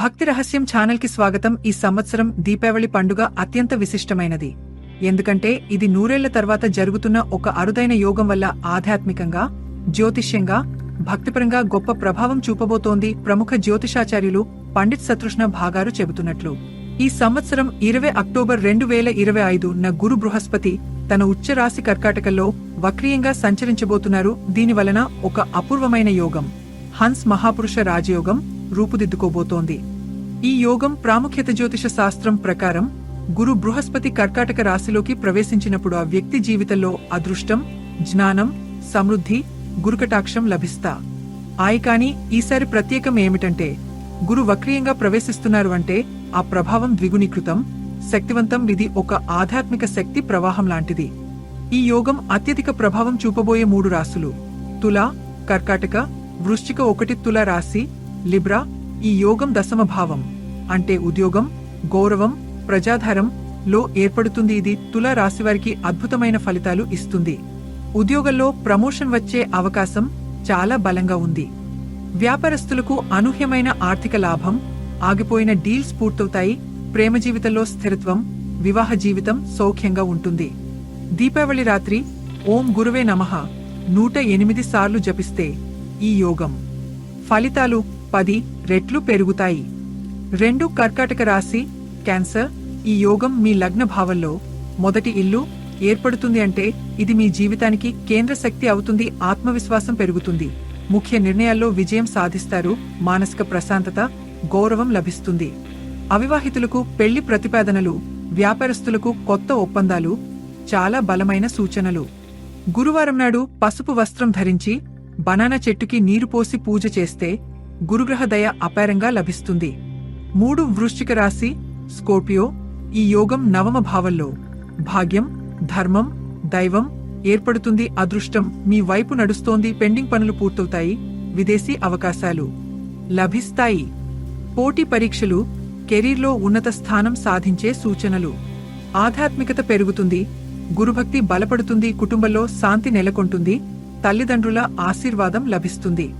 భక్తి రహస్యం ఛానల్కి స్వాగతం. ఈ సంవత్సరం దీపావళి పండుగ అత్యంత విశిష్టమైనది. ఎందుకంటే ఇది నూరేళ్ళ తర్వాత జరుగుతున్న ఒక అరుదైన యోగం వల్ల ఆధ్యాత్మికంగా జ్యోతిష్యంగా భక్తిపరంగా గొప్ప ప్రభావం చూపబోతోంది ప్రముఖ జ్యోతిషాచార్యులు పండిత్ సతృష్ణ భాగారు చెబుతున్నట్లు. ఈ సంవత్సరం ఇరవై అక్టోబర్ రెండు వేల ఇరవై ఐదు న గురు బృహస్పతి తన ఉచ్చ రాశి కర్కాటకంలో వక్రీయంగా సంచరించబోతున్నారు. దీని వలన ఒక అపూర్వమైన యోగం. హన్స్ మహాపురుష రాజయోగం. రూపుదిద్దుకోబోతోంది. ఈ యోగం ప్రాముఖ్యత జ్యోతిష శాస్త్రం ప్రకారం గురు బృహస్పతి కర్కాటక రాశిలోకి ప్రవేశించినప్పుడు ఆ వ్యక్తి జీవితంలో అదృష్టం జ్ఞానం సమృద్ధి గురుకటాక్షం లభిస్తా. ఆయి కాని ఈసారి ప్రత్యేకం ఏమిటంటే గురు వక్రీయంగా ప్రవేశిస్తున్నారు అంటే ఆ ప్రభావం ద్విగుణీకృతం శక్తివంతం ఇది ఒక ఆధ్యాత్మిక శక్తి ప్రవాహం లాంటిది. ఈ యోగం అత్యధిక ప్రభావం చూపబోయే మూడు రాశులు. తుల కర్కాటక వృశ్చిక ఒకటి తుల రాశి లిబ్రా ఈ యోగం దశమ భావం. అంటే ఉద్యోగం గౌరవం ప్రజాధారం లో ఏర్పడుతుంది ఇది తుల రాశివారికి అద్భుతమైన ఫలితాలు ఇస్తుంది. ఉద్యోగంలో ప్రమోషన్ వచ్చే అవకాశం చాలా బలంగా ఉంది. వ్యాపారస్తులకు అనూహ్యమైన ఆర్థిక లాభం ఆగిపోయిన డీల్స్ పూర్తవుతాయి ప్రేమ జీవితంలో స్థిరత్వం వివాహ జీవితం సౌఖ్యంగా ఉంటుంది. దీపావళి రాత్రి ఓం గురువే నమః నూట ఎనిమిది సార్లు జపిస్తే ఈ యోగం. ఫలితాలు పది రెట్లు పెరుగుతాయి. రెండు కర్కాటక రాశి క్యాన్సర్ ఈ యోగం మీ లగ్న భావంలో మొదటి ఇల్లు ఏర్పడుతుంది అంటే ఇది మీ జీవితానికి కేంద్ర శక్తి అవుతుంది ఆత్మవిశ్వాసం పెరుగుతుంది. ముఖ్య నిర్ణయాల్లో విజయం సాధిస్తారు మానసిక ప్రశాంతత గౌరవం లభిస్తుంది. అవివాహితులకు పెళ్ళి ప్రతిపాదనలు వ్యాపారస్తులకు కొత్త ఒప్పందాలు చాలా బలమైన సూచనలు. గురువారం నాడు పసుపు వస్త్రం ధరించి బనానా చెట్టుకి నీరు పోసి పూజ చేస్తే గురుగ్రహ దయ అపారంగా లభిస్తుంది. మూడు వృశ్చిక రాశి స్కోర్పియో ఈ యోగం నవమ భావంలో. భాగ్యం ధర్మం దైవం ఏర్పడుతుంది అదృష్టం. మీ వైపు నడుస్తోంది పెండింగ్ పనులు పూర్తవుతాయి విదేశీ అవకాశాలు లభిస్తాయి. పోటీ పరీక్షలు కెరీర్లో ఉన్నత స్థానం సాధించే సూచనలు. ఆధ్యాత్మికత పెరుగుతుంది గురుభక్తి బలపడుతుంది కుటుంబంలో శాంతి నెలకొంటుంది తల్లిదండ్రుల ఆశీర్వాదం లభిస్తుంది.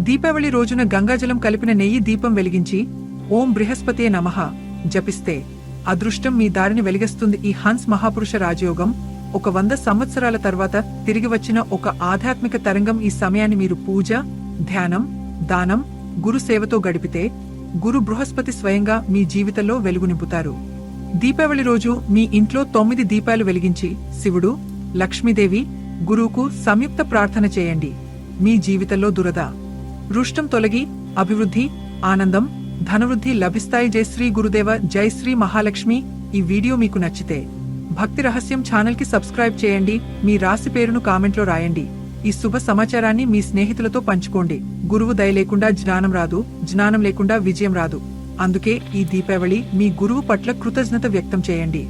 దీపావళి రోజున గంగాజలం కలిపిన నెయ్యి దీపం వెలిగించి ఓం బృహస్పతే నమః జపిస్తే అదృష్టం మీ దారిని వెలిగిస్తుంది ఈ హన్స్ మహాపురుష రాజయోగం. ఒక వంద సంవత్సరాల తర్వాత తిరిగి వచ్చిన ఒక ఆధ్యాత్మిక తరంగం ఈ సమయాన్ని మీరు పూజ ధ్యానం దానం గురు సేవతో గడిపితే గురు బృహస్పతి స్వయంగా మీ జీవితంలో వెలుగు నింపుతారు. దీపావళి రోజు మీ ఇంట్లో తొమ్మిది దీపాలు వెలిగించి శివుడు లక్ష్మీదేవి గురువుకు సంయుక్త ప్రార్థన చేయండి. మీ జీవితంలో దురద. రుష్టం తొలగి అభివృద్ధి ఆనందం ధనవృద్ధి లభిస్తాయి. జై శ్రీ గురుదేవ జై శ్రీ మహాలక్ష్మి. ఈ వీడియో మీకు నచ్చితే భక్తి రహస్యం ఛానల్కి సబ్స్క్రైబ్ చేయండి. మీ రాశి పేరును కామెంట్లో రాయండి. ఈ శుభ సమాచారాన్ని మీ స్నేహితులతో పంచుకోండి. గురువు దయ లేకుండా జ్ఞానం రాదు జ్ఞానం లేకుండా విజయం రాదు. అందుకే ఈ దీపావళి మీ గురువు పట్ల కృతజ్ఞత వ్యక్తం చేయండి.